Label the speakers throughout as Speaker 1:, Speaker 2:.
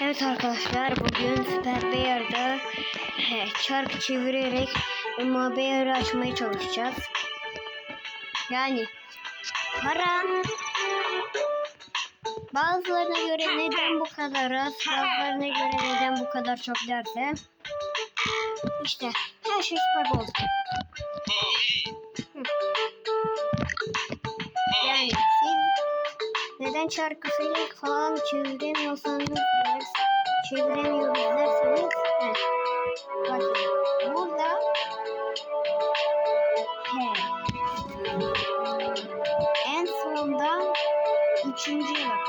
Speaker 1: Evet arkadaşlar bugün Süper Beyar'da he, çark çevirerek Uma Beyar'ı açmaya çalışacağız. Yani para bazılarına göre neden bu kadar az bazılarına göre neden bu kadar çok derse işte her şey süper oldu. Neden çarkı felek falan çeviremiyorsanız ders, çeviremiyoruz derseniz he. Bakın burada he. En sonda üçüncüye bak.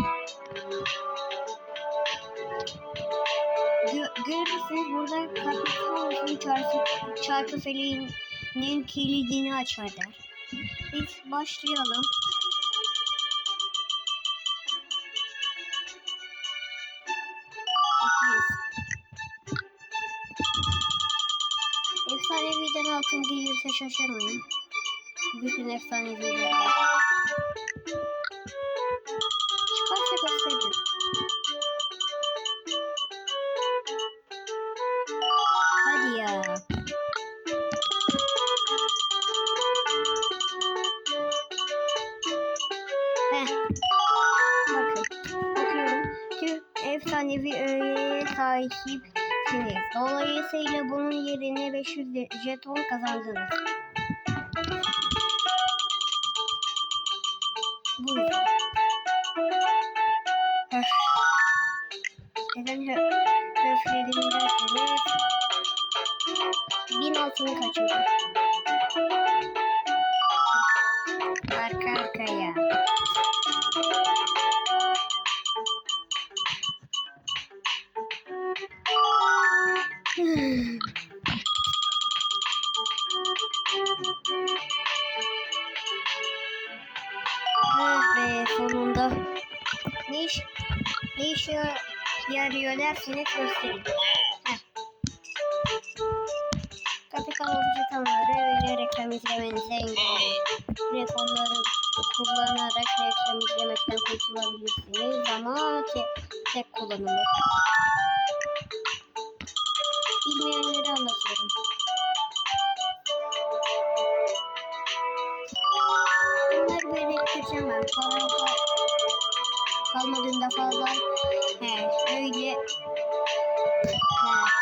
Speaker 1: Gö görürsünüz burada kapital çarkı, çarkı feleğinin kilidini açar der. Biz başlayalım. Altın gelirse şaşırmayın. Bütün efsaneviler. Çıkarsa gösteririm. Hadi ya. Bakın. Bakıyorum. Tüm efsanevi öğeye sahipsiniz. Dolayısıyla bunun yerine 500 de- jeton kazandınız. Buyurun. Öf. Neden hö- höfledim derseniz bin altını kaçırdım. Derseniz göstereyim. Heh. Kapital olucu tanımları öyle reklam izlemenize engelleyin. Rekomları kullanarak reklam izlemekten kurtulabilirsiniz ama te tek kullanımı. Bilmeyenleri anlatıyorum. Bunları ben. Param kal kalmadığında falan. He öyle. He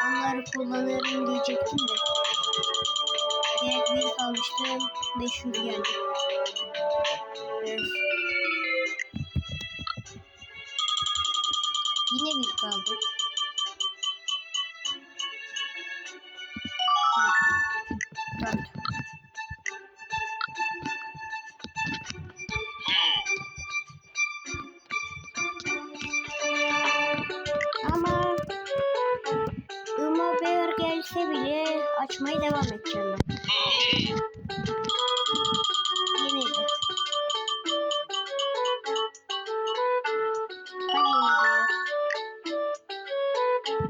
Speaker 1: onları kullanırım diyecektim de. Gerek bir kalmıştı. 500 geldi. Evet. Yine bir kaldı.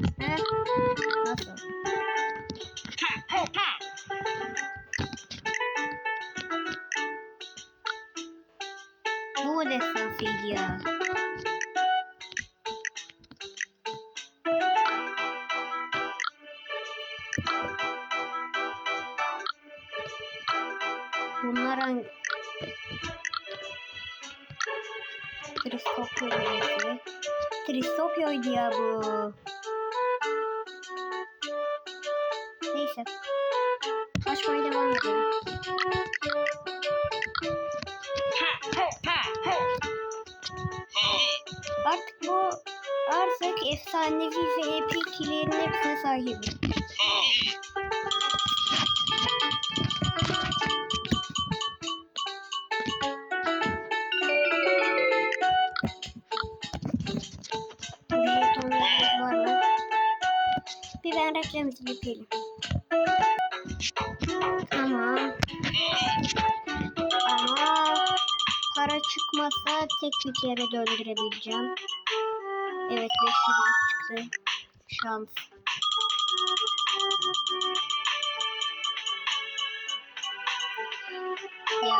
Speaker 1: Uma Bear. He? Nasıl? Neyse. Açmaya devam edelim. Artık bu artık efsanevi ve epiklerin hepsine sahibim. Bir ben reklamımızı yapayım. Çıkmazsa tek bir kere döndürebileceğim. Evet 500 çıktı. Şans. Ya.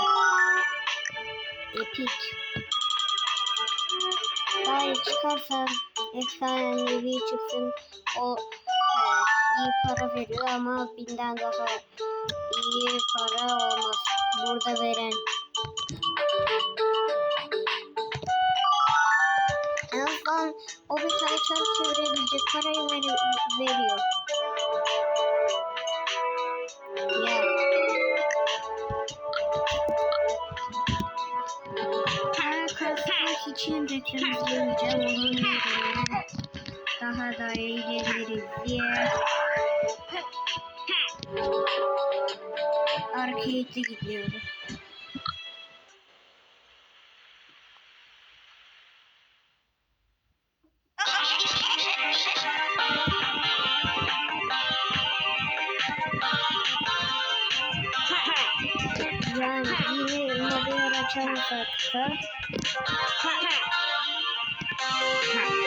Speaker 1: Epik. Hayır çıkarsa efsanevi çıksın o e, iyi para veriyor ama binden daha iyi para olmaz. Burada veren. O bir çarp çevirebilecek parayı veri- veriyor. Mobil açarsak da yine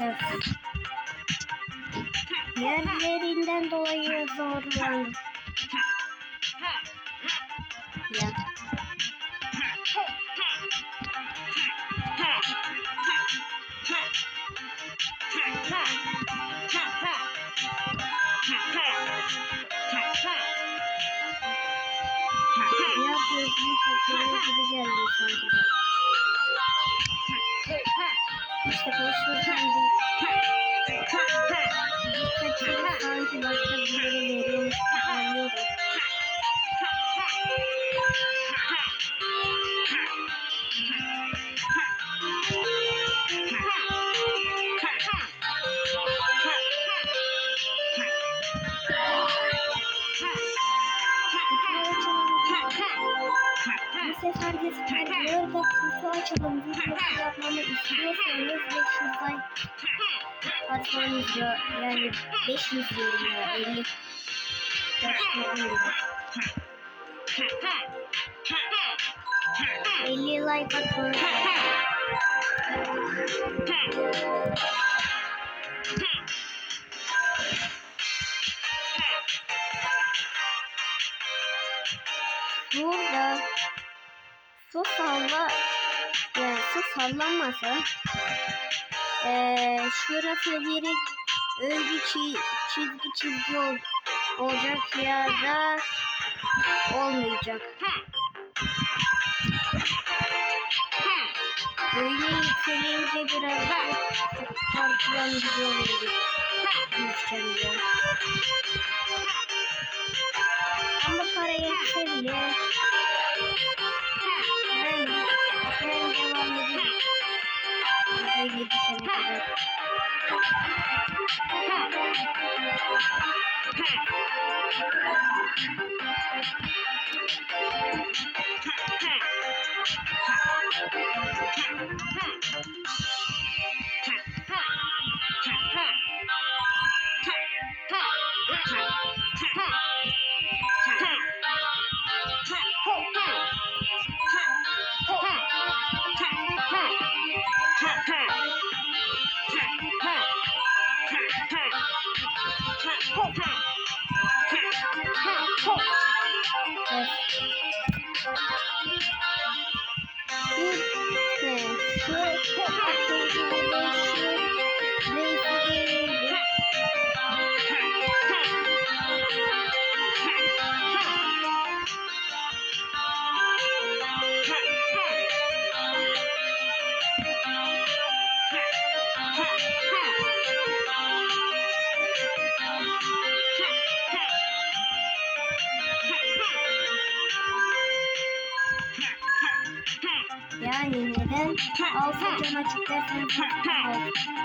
Speaker 1: evet. Yerlerinden dolayı zorlandım. İşte boşverken bir anlıyorum. Videosu yapmamı istiyorsanız 500 like atmanız ya yani 500 diyorum ya 50 Gerçekten 50 like atmanız. Burada su salla su sallanmasa eee şurası direkt çi- çizgi çizgi ol, olacak ya da olmayacak. Böyle yükselince biraz farklıdan gidiyor. Düşeceğim diyor. Ama para yetse bile Böyle düşene kadar. Evet. Pow, pow.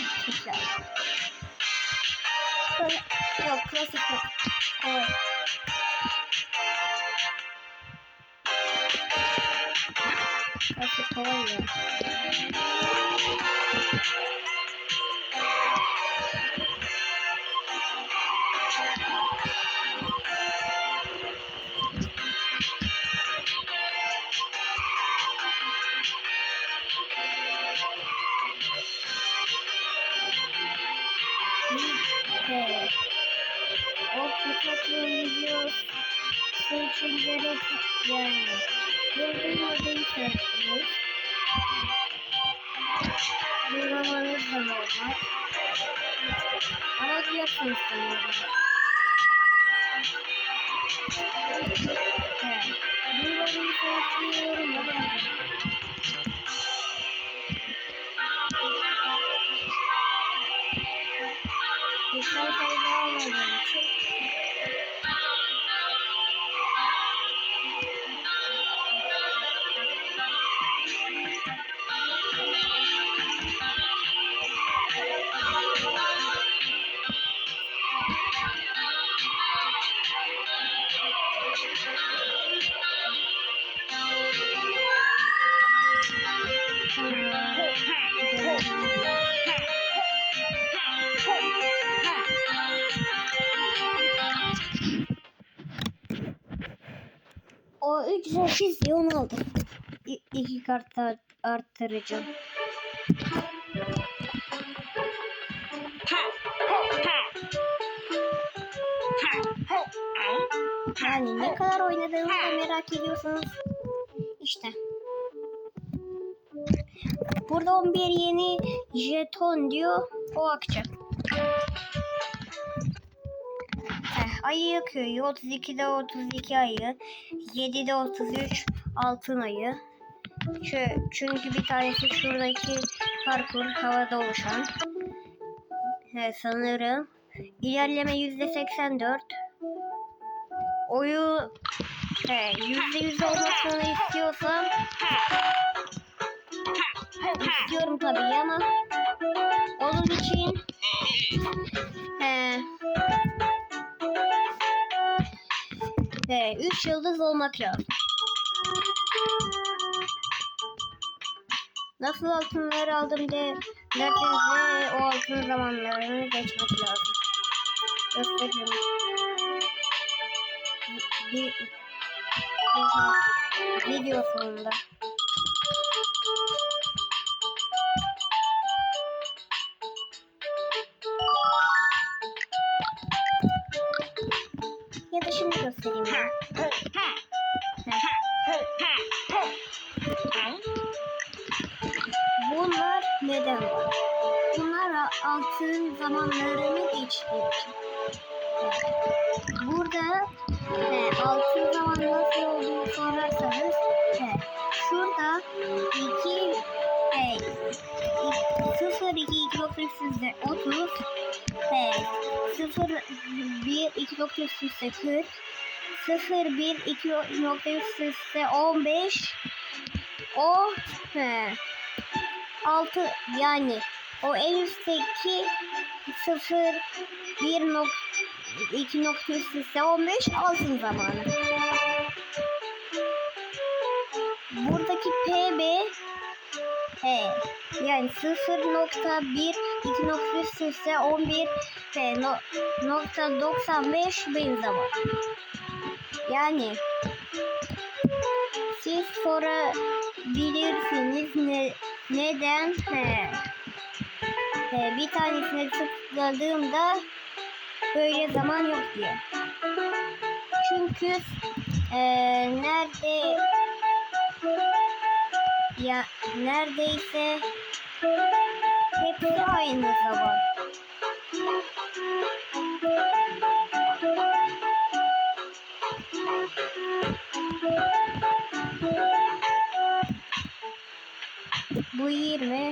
Speaker 1: Kla- Yok klasik yok. Kolay. Klasik kolay ya. İçin gerek yani. Da normal. Ama duyuyorsunuz da normal. Bir O ücretsiz diye onu aldım. İ- iki kart daha arttıracağım. Yani ne kadar oynadığımı merak ediyorsanız işte. Burada 11 yeni jeton diyor. O akçe. Heh, ayı yakıyor. 32'de 32 ayı. 7'de 33 altın ayı. Çünkü bir tanesi şuradaki parkur havada oluşan. He, sanırım. İlerleme yüzde 84. Oyu he, yüzde yüz olmasını istiyorsam istiyorum tabii ama onun için he, he, üç yıldız olmak lazım. Nasıl altınları aldım derseniz de o altın zamanlarını geçmek lazım. Göstereyim. Bir, bir video sonunda. 0 2 2 nokta üstünde 30 e, 0 1 2 nokta üstünde 40 0 1 2 nokta üstünde 15 o he, 6 yani. O en üstteki 0 1 nok 2 nokta üst üste 15 altın zamanı. Buradaki PB he, yani 0.1 2.3 ise 11 ve no, nokta 95 benim zaman. Yani siz sorabilirsiniz ne, neden he, he, bir tanesine tıkladığımda böyle zaman yok diye. Çünkü eee nerede ya neredeyse hepsi aynı zaman. Bu 20,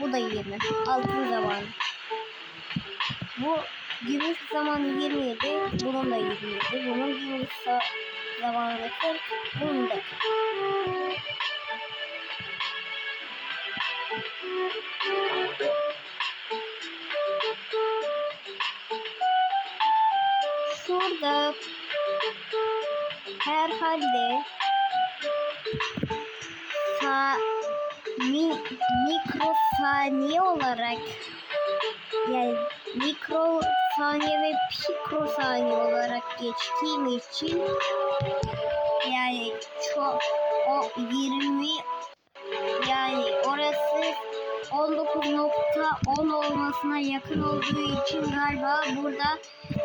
Speaker 1: bu da 20. Altın zaman. Bu gümüş zamanı 27, bunun da 27. Bunun gümüş zamanı 40, bunun da 40. Şurada. Herhalde. Sa mi, mikro saniye olarak yani mikro saniye ve pikro saniye olarak geçtiğim için yani çok o 20 19.10 olmasına yakın olduğu için galiba burada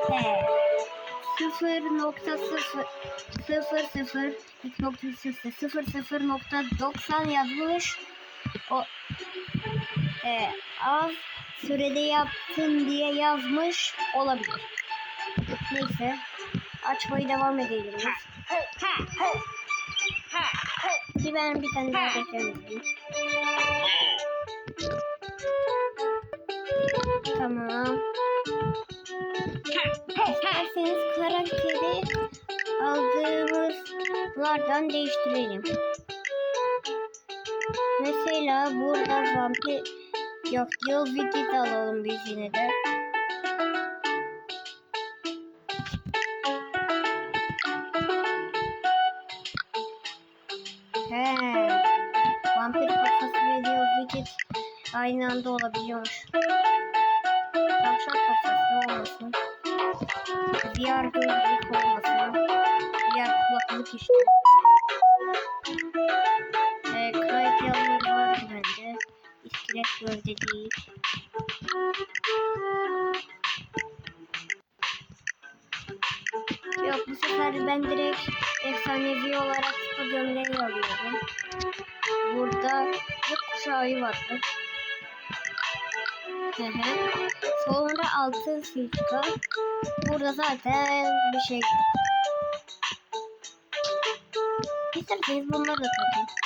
Speaker 1: he, 0.0 00 00.90 yazmış. O e, az sürede yaptın diye yazmış olabilir. Neyse açmayı devam edelim. Bir ben bir tane daha beklemiştim. Tamam. İsterseniz karakteri aldığımızlardan değiştirelim. Mesela burada vampir yok yıl Wicked alalım biz yine de. Aynı anda olabiliyormuş. Tavşan kafası olmasın. Diğer gözlük olmasın. Diğer kulaklık işte. Ee, yanları var bende. İskelet gövde değil. Yok bu sefer ben direkt efsanevi olarak tıpa gömleği alıyorum. Burada bir kuşağı vardı. Hı. Sonra altın silka. Burada zaten bir şey yok. İsterseniz bunları da.